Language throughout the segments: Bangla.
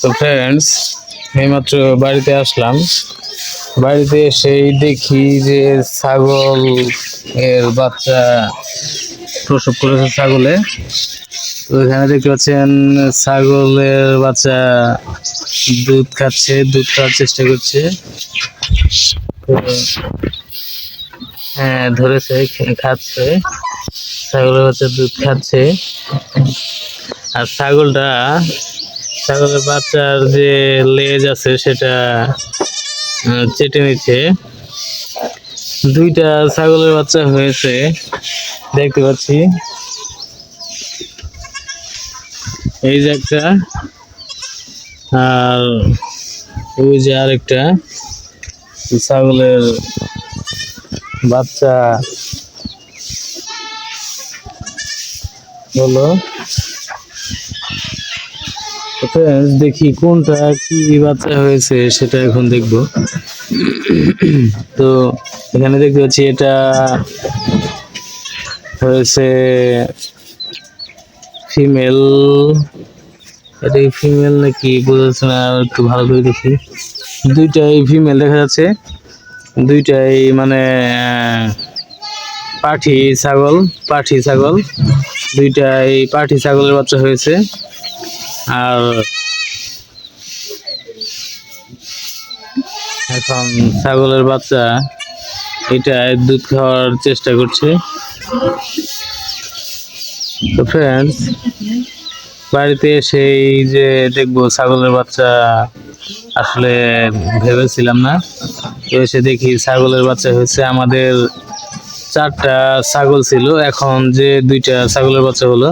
তো ফ্রেন্ডস এইমাত্র বাড়িতে আসলাম। বাড়িতে এসেই দেখি যে ছাগল এর বাচ্চা প্রসব করেছে ছাগলে। তো এখানে দেখতে পাচ্ছেন ছাগলের বাচ্চা দুধ খাচ্ছে, দুধ খাওয়ার চেষ্টা করছে। হ্যাঁ ধরেছে খাচ্ছে। ছাগলের বাচ্চা দুধ খাচ্ছে। আর ছাগলটা ছাগলের বাচ্চার যে লেজ আছে সেটা চেটে নিচ্ছে। দুইটা ছাগলের বাচ্চা হয়েছে, দেখতে পাচ্ছি। এই যে একটা, আর ওই যে আরেকটা, ছাগলের বাচ্চা হলো। Friends, দেখি কোনটা কি বাচ্চা হয়েছে সেটা এখন দেখব। তো এখানে দেখতে পাচ্ছি এটা হয়েছে ফিমেল এটা ফিমেল নাকি? বোঝা যাচ্ছে না একটু ভালো করে দেখি। দুইটাই ফিমেল দেখা যাচ্ছে। দুইটাই মানে পাঠি ছাগল পাঠি ছাগল। দুইটাই পাঠি ছাগলের বাচ্চা হয়েছে। আর এখন ছাগলের বাচ্চা, এটা দুধ খাওয়ার চেষ্টা করছে। তো ফ্রেন্ডস বাড়িতে সেই যে দেখব ছাগলের বাচ্চা আসলে ভেবেছিলাম না। এসে দেখি ছাগলের বাচ্চা হয়েছে আমাদের চারটা ছাগল ছিল। এখন যে দুইটা ছাগলের বাচ্চা হলো,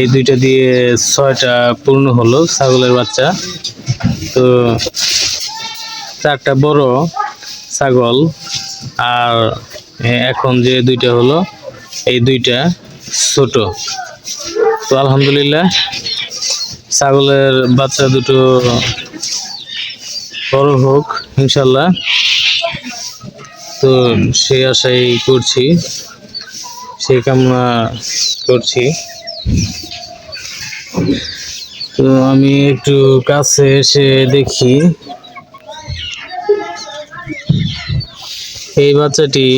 এই দুইটা দিয়ে ছয়টা পূর্ণ হলো ছাগলের বাচ্চা। তো চারটা বড় ছাগল, আর এখন যে দুইটা হলো, এই দুইটা ছোট। তো আলহামদুলিল্লাহ, ছাগলের বাচ্চা দুটো বড় হোক, ইনশাল্লাহ। তো সেই আশাই করছি। সেই কামনা করছি। তো আমি একটু কাছে এসে দেখি। এই বাচ্চাটি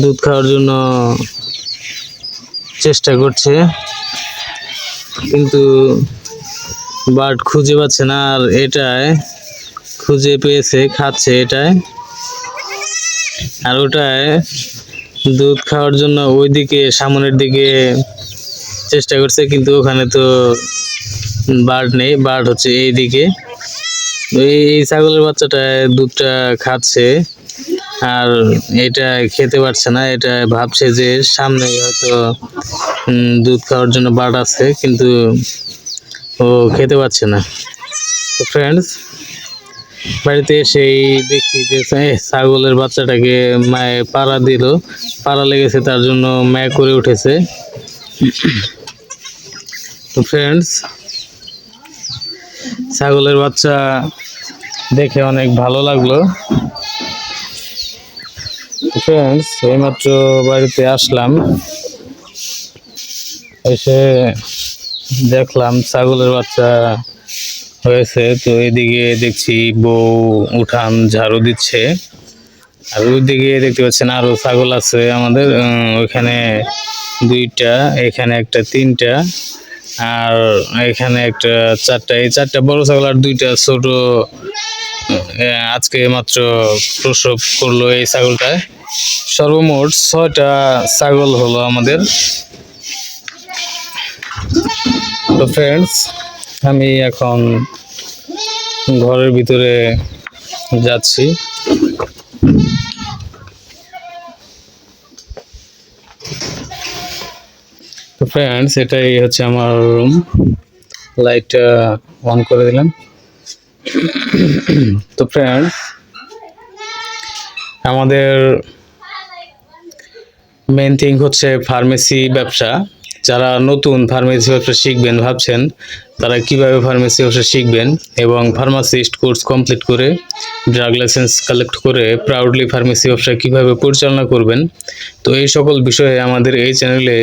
দুধ খাওয়ার জন্য চেষ্টা করছে, কিন্তু বাট খুঁজে পাচ্ছে না, আর এটায় খুঁজে পেয়েছে, খাচ্ছে এটায়। আর ওটায় দুধ খাওয়ার জন্য ওইদিকে, সামনের দিকে চেষ্টা করছে, কিন্তু ওখানে তো বার্ড নেই, বার্ড হচ্ছে এই দিকে এই ছাগলের বাচ্চাটায় দুধটা খাচ্ছে, আর এটা খেতে পারছে না, এটা ভাবছে যে সামনে হয়তো দুধ খাওয়ার জন্য বার্ড আছে, কিন্তু ও খেতে পারছে না। ফ্রেন্ডস বাড়িতে এসেই দেখি যে ছাগলের বাচ্চাটাকে মায়ে পাড়া দিল। পাড়া লেগেছে, তার জন্য ম্যা করে উঠেছে। তো ফ্রেন্ডস ছাগলের বাচ্চা দেখে অনেক ভালো লাগল। ফ্রেন্ডস এইমাত্র বাড়িতে আসলাম। এসে দেখলাম ছাগলের বাচ্চা হয়েছে। তো এদিকে দেখছি বউ উঠান ঝাড়ু দিচ্ছে। আর ওইদিকে দেখতে পাচ্ছেন আরও ছাগল আছে আমাদের। ওইখানে দুইটা, এখানে একটা তিনটা, আর এখানে একটা চারটা। এই চারটা বড় ছাগল আর দুইটা ছোট আজকে মাত্র প্রসব করল এই ছাগলটায়। সর্বমোট ছয়টা ছাগল হলো আমাদের। তো ফ্রেন্ডস আমি এখন ঘরের ভিতরে যাচ্ছি। তো ফ্রেন্ডস এটাই হচ্ছে আমার রুম লাইটটা অন করে দিলাম। তো ফ্রেন্ডস আমাদের মেন থিং হচ্ছে ফার্মেসি ব্যবসা। যারা নতুন ফার্মেসি ব্যবসা শিখবেন ভাবছেন, তারা কীভাবে ফার্মেসি ব্যবসা শিখবেন এবং ফার্মাসিস্ট কোর্স কমপ্লিট করে ড্রাগ লাইসেন্স কালেক্ট করে প্রাউডলি ফার্মেসি ব্যবসা কীভাবে পরিচালনা করবেন, তো এই সকল বিষয়ে আমাদের এই চ্যানেলে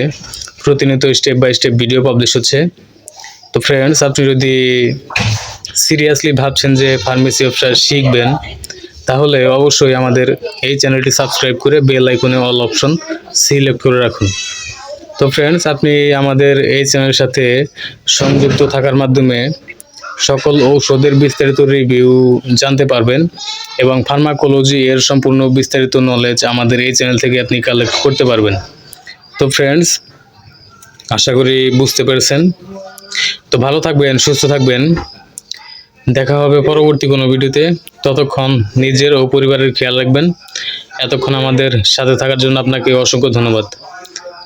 প্রতিনিয়ত step by step video publish হচ্ছে। তো ফ্রেন্ডস আপনি যদি সিরিয়াসলি ভাবছেন যে ফার্মেসি ব্যবসা শিখবেন, তাহলে অবশ্যই আমাদের এই চ্যানেলটি সাবস্ক্রাইব করে বেল আইকনে অল অপশন সিলেক্ট করে রাখুন। তো ফ্রেন্ডস আপনি আমাদের এই চ্যানেলের সাথে সংযুক্ত থাকার মাধ্যমে সকল ঔষধের বিস্তারিত রিভিউ জানতে পারবেন এবং ফার্মাকোলজি এর সম্পূর্ণ বিস্তারিত নলেজ আমাদের এই চ্যানেল থেকে আপনি কালেক্ট করতে পারবেন। তো ফ্রেন্ডস আশা করি বুঝতে পেরেছেন। তো ভালো থাকবেন, সুস্থ থাকবেন। দেখা হবে পরবর্তী কোনো ভিডিওতে। ততক্ষণ নিজের ও পরিবারের খেয়াল রাখবেন। এতক্ষণ আমাদের সাথে থাকার জন্য আপনাকে অসংখ্য ধন্যবাদ।